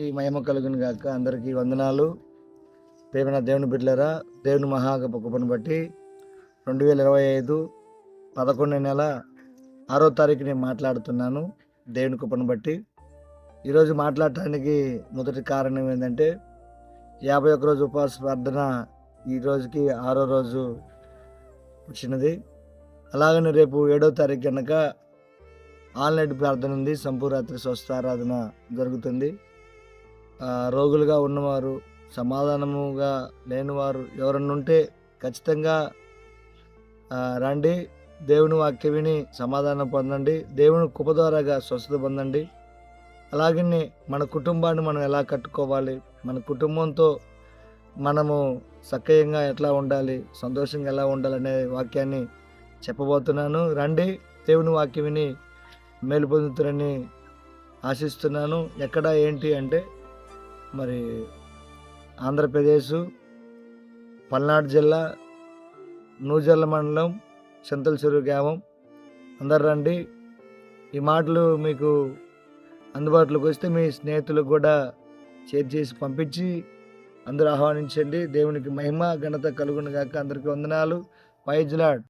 ఈ మహిమ కలుగును గాక. అందరికీ వందనాలు. ప్రేమన దేవుని బిడ్డలరా దేవుని మహాగొప్పని బట్టి రెండు వేల ఇరవై ఐదు పదకొండు నెల ఆరో తారీఖు నేను మాట్లాడుతున్నాను దేవుని కృపను బట్టి. ఈరోజు మాట్లాడటానికి మొదటి కారణం ఏంటంటే యాభై ఒక్క రోజు ఉపవాస ప్రార్థన ఈ రోజుకి ఆరో రోజు వచ్చినది. అలాగనే రేపు ఏడో తారీఖు కనుక ఆన్లైన్ ప్రార్థన ఉంది సంపూరాత్రి స్వస్థారాధన జరుగుతుంది. రోగులుగా ఉన్నవారు సమాధానముగా లేనివారు ఎవరన్నా ఉంటే ఖచ్చితంగా రండి దేవుని వాక్య విని సమాధానం పొందండి దేవుని కృప ద్వారాగా స్వస్థత పొందండి. అలాగనే మన కుటుంబాన్ని మనం ఎలా కట్టుకోవాలి మన కుటుంబంతో మనము సక్రియంగా ఎట్లా ఉండాలి సంతోషంగా ఎలా ఉండాలనే వాక్యాన్ని చెప్పబోతున్నాను. రండి దేవుని వాక్యం విని మేలు పొందుతారని ఆశిస్తున్నాను. ఎక్కడ ఏంటి అంటే మరి ఆంధ్రప్రదేశ్ పల్నాడు జిల్లా నూజర్ల మండలం చింతల చెరువు గ్రామం. అందరు రండి. ఈ మాటలు మీకు అందుబాటులోకి వస్తే మీ స్నేహితులకు కూడా షేర్ చేసి పంపించి అందరూ ఆహ్వానించండి. దేవునికి మహిమ ఘనత కలుగును గాక అందరికీ వందనాలు. పైజ్లాడ్